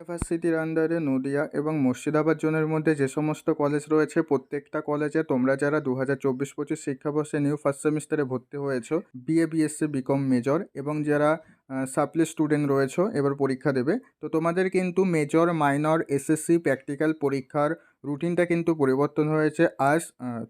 ইউনিভার্সিটির আন্ডারে নদিয়া এবং মুর্শিদাবাদ জোনের মধ্যে যে সমস্ত কলেজ রয়েছে, প্রত্যেকটা কলেজে তোমরা যারা দু হাজার চব্বিশ পঁচিশ শিক্ষাবর্ষে নিউ ফার্স্ট সেমিস্টারে ভর্তি হয়েছো বিএ বিএসসি বিকম মেজর এবং যারা সাপ্লি স্টুডেন্ট রয়েছো, এবার পরীক্ষা দেবে। তো তোমাদের কিন্তু মেজর মাইনর এসএসসি প্র্যাকটিক্যাল পরীক্ষার রুটিনটা কিন্তু পরিবর্তন হয়েছে। আজ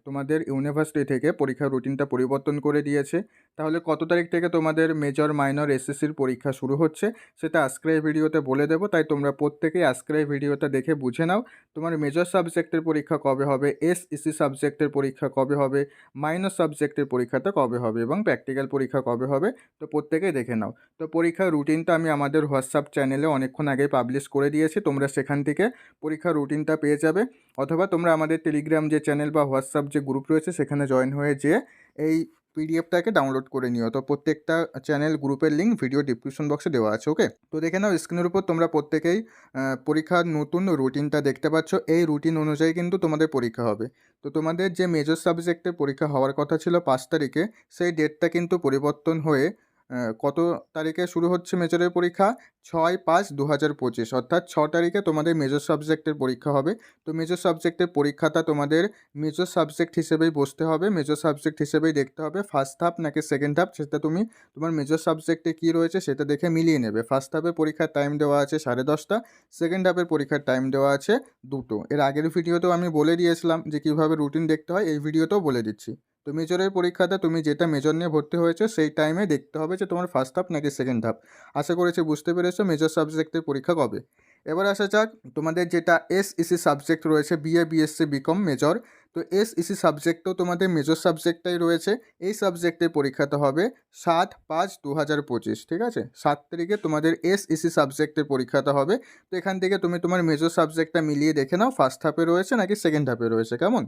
তোমাদের ইউনিভার্সিটি থেকে পরীক্ষার রুটিনটা পরিবর্তন করে দিয়েছে। তাহলে কত তারিখ থেকে তোমাদের মেজর মাইনর এসএসসির পরীক্ষা শুরু হচ্ছে সেটা আজকের ভিডিওতে বলে দেবো। তাই তোমরা প্রত্যেকেই আজকের ভিডিওটা দেখে বুঝে নাও। তোমার মেজর সাবজেক্টের পরীক্ষা কবে হবে? এস ইসি সাবজেক্টের পরীক্ষা কবে হবে? মাইনর সাবজেক্টের পরীক্ষাটা কবে হবে? এবং প্র্যাকটিক্যাল পরীক্ষা কবে হবে? তো প্রত্যেকেই দেখে নাও। তো পরীক্ষার রুটিনটা আমি আমাদের হোয়াটসঅ্যাপ চ্যানেলে অনেকক্ষণ আগে পাবলিশ করে দিয়েছি। তোমরা সেখান থেকে পরীক্ষার রুটিনটা পেয়ে যাবে। অথবা তোমরা আমাদের টেলিগ্রাম যে চ্যানেল বা হোয়াটসঅ্যাপ যে গ্রুপ রয়েছে, সেখানে জয়েন হয়ে যেয়ে এই পিডিএফটাকে ডাউনলোড করে নিও। তো প্রত্যেকটা চ্যানেল গ্রুপের লিঙ্ক ভিডিও ডিসক্রিপশন বক্সে দেওয়া আছে ওকে তো দেখে নাও স্ক্রিনের উপর তোমরা প্রত্যেকেই পরীক্ষার নতুন রুটিনটা দেখতে পাচ্ছ। এই রুটিন অনুযায়ী কিন্তু তোমাদের পরীক্ষা হবে। তো তোমাদের যে মেজর সাবজেক্টের পরীক্ষা হওয়ার কথা ছিল পাঁচ তারিখে, সেই ডেটটা কিন্তু পরিবর্তন হয়ে কত তারিখে শুরু হচ্ছে মেজরের পরীক্ষা? ছয় পাঁচ দু হাজার পঁচিশ। অর্থাৎ ছ তারিখে তোমাদের মেজর সাবজেক্টের পরীক্ষা হবে। তো মেজর সাবজেক্টের পরীক্ষাটা তোমাদের মেজর সাবজেক্ট হিসেবেই বসতে হবে। মেজর সাবজেক্ট হিসেবেই দেখতে হবে। ফার্স্ট হাফ নাকি সেকেন্ড হাফ সেটা তুমি, তোমার মেজর সাবজেক্টে কী রয়েছে সেটা দেখে মিলিয়ে নেবে। ফার্স্ট হাফের পরীক্ষার টাইম দেওয়া আছে সাড়ে দশটা। সেকেন্ড হাফের পরীক্ষার টাইম দেওয়া আছে দুটো। এর আগের ভিডিওতেও আমি বলে দিয়েছিলাম যে কীভাবে রুটিন দেখতে হয়, এই ভিডিওতেও বলে দিচ্ছি। তো মেজরের পরীক্ষাতে তুমি যেটা মেজর নিয়ে ভর্তি হয়েছে, সেই টাইমে দেখতে হবে যে তোমার ফার্স্ট হাফ নাকি সেকেন্ড হাফ আশা করেছি বুঝতে পেরেছ মেজর সাবজেক্টের পরীক্ষা কবে। এবার আসা যাক, তোমাদের যেটা এস ইসি সাবজেক্ট রয়েছে বিএ বিএসসি বিকম মেজর তো এস ইসি সাবজেক্টও তোমাদের মেজর সাবজেক্টটাই রয়েছে। এই সাবজেক্টের পরীক্ষাটা হবে সাত পাঁচ দু হাজার পঁচিশ, ঠিক আছে? সাত তারিখে তোমাদের এস ইসি সাবজেক্টের পরীক্ষাটা হবে। তো এখান থেকে তুমি তোমার মেজর সাবজেক্টটা মিলিয়ে দেখে নাও ফার্স্ট হাফে রয়েছে নাকি সেকেন্ড হাফে রয়েছে, কেমন?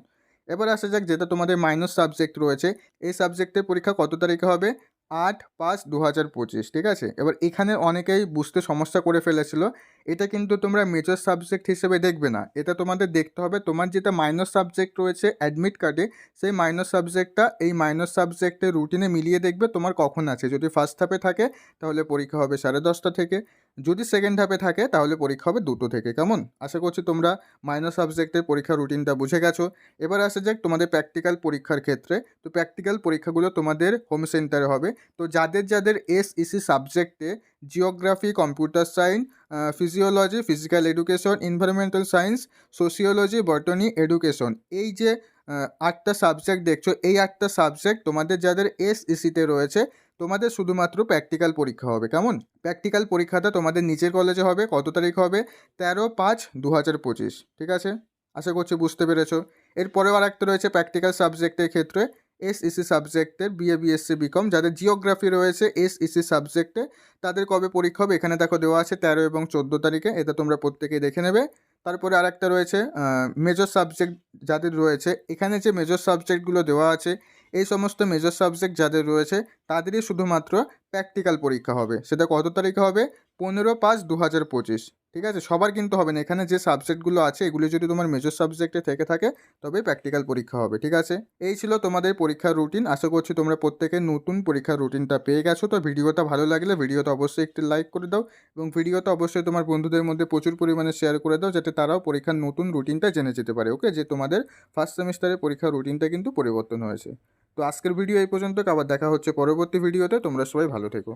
এবার আসা যাক যেটা তোমাদের মাইনস সাবজেক্ট রয়েছে। এই সাবজেক্টের পরীক্ষা কত তারিখে হবে? আট পাঁচ দু হাজার পঁচিশ, ঠিক আছে? এবার এখানে অনেকেই বুঝতে সমস্যা করে ফেলেছিল। এটা কিন্তু তোমরা মেজর সাবজেক্ট হিসেবে দেখবে না। এটা তোমাদের দেখতে হবে। তোমার যেটা মাইনর সাবজেক্ট রয়েছে অ্যাডমিট কার্ডে সেই মাইনর সাবজেক্টটা এই মাইনর সাবজেক্টের রুটিনে মিলিয়ে দেখবে তোমার কখন আছে। যদি ফার্স্ট হাফে থাকে, তাহলে পরীক্ষা হবে সাড়ে দশটা থেকে। যদি সেকেন্ড হাফে থাকে, তাহলে পরীক্ষা হবে দুটো থেকে, কেমন? আশা করছি তোমরা মাইনর সাবজেক্টের পরীক্ষার রুটিনটা বুঝে গেছো। এবার আসা যাক তোমাদের প্র্যাকটিক্যাল পরীক্ষার ক্ষেত্রে। তো প্র্যাকটিক্যাল পরীক্ষাগুলো তোমাদের হোম সেন্টারে হবে। তো যাদের যাদের এস ইসি সাবজেক্টে geography computer science physiology physical education environmental science sociology botany education এই যে আটটা সাবজেক্ট দেখছ, এই আটটা সাবজেক্ট তোমাদের যাদের এস ইসিতে রয়েছে তোমাদের শুধুমাত্র প্র্যাকটিক্যাল পরীক্ষা হবে, কেমন? প্র্যাকটিক্যাল পরীক্ষাটা তোমাদের নিচের কলেজে হবে, কত তারিখ হবে? তেরো পাঁচ দু হাজার পঁচিশ, ঠিক আছে? আশা করছি বুঝতে পেরেছ। এরপরেও আর একটা রয়েছে প্র্যাকটিক্যাল সাবজেক্টের ক্ষেত্রে এস ইসি সাবজেক্টের বিএ বিএসসি বিকম যাদের জিওগ্রাফি রয়েছে এস ইসি সাবজেক্টে তাদের কবে পরীক্ষা হবে এখানে দেখো দেওয়া আছে তেরো এবং চোদ্দ তারিখে, এটা তোমরা প্রত্যেকেই দেখে নেবে। তারপরে আরেকটা রয়েছে মেজর সাবজেক্ট যাদের রয়েছে, এখানে যে মেজর সাবজেক্টগুলো দেওয়া আছে এই সমস্ত মেজর সাবজেক্ট যাদের রয়েছে, তাদেরই শুধুমাত্র প্র্যাকটিক্যাল পরীক্ষা হবে। সেটা কত তারিখে হবে? পনেরো পাঁচ দু হাজার পঁচিশ। ঠিক আছে? সবার কিন্তু হবে না। এখানে যে সাবজেক্টগুলো আছে, এগুলো যদি তোমার মেজর সাবজেক্টে থেকে থাকে, তবে প্র্যাকটিক্যাল পরীক্ষা হবে। ঠিক আছে? এই ছিল তোমাদের পরীক্ষার রুটিন আশা করছি তোমরা প্রত্যেকে নতুন পরীক্ষার রুটিনটা পেয়ে গেছো। তো ভিডিওটা ভালো লাগলে ভিডিওটা অবশ্যই একটি লাইক করে দাও এবং ভিডিওটা অবশ্যই তোমার বন্ধুদের মধ্যে প্রচুর পরিমাণে শেয়ার করে দাও যাতে তারাও পরীক্ষার নতুন রুটিনটা জেনে যেতে পারে। ওকে যে তোমাদের ফার্স্ট সেমিস্টারের পরীক্ষার রুটিনটা কিন্তু পরিবর্তন হয়েছে। তো আজকের ভিডিও এই পর্যন্ত আবার দেখা হচ্ছে পরবর্তী ভিডিওতে তোমরা সবাই ভালো থেকো।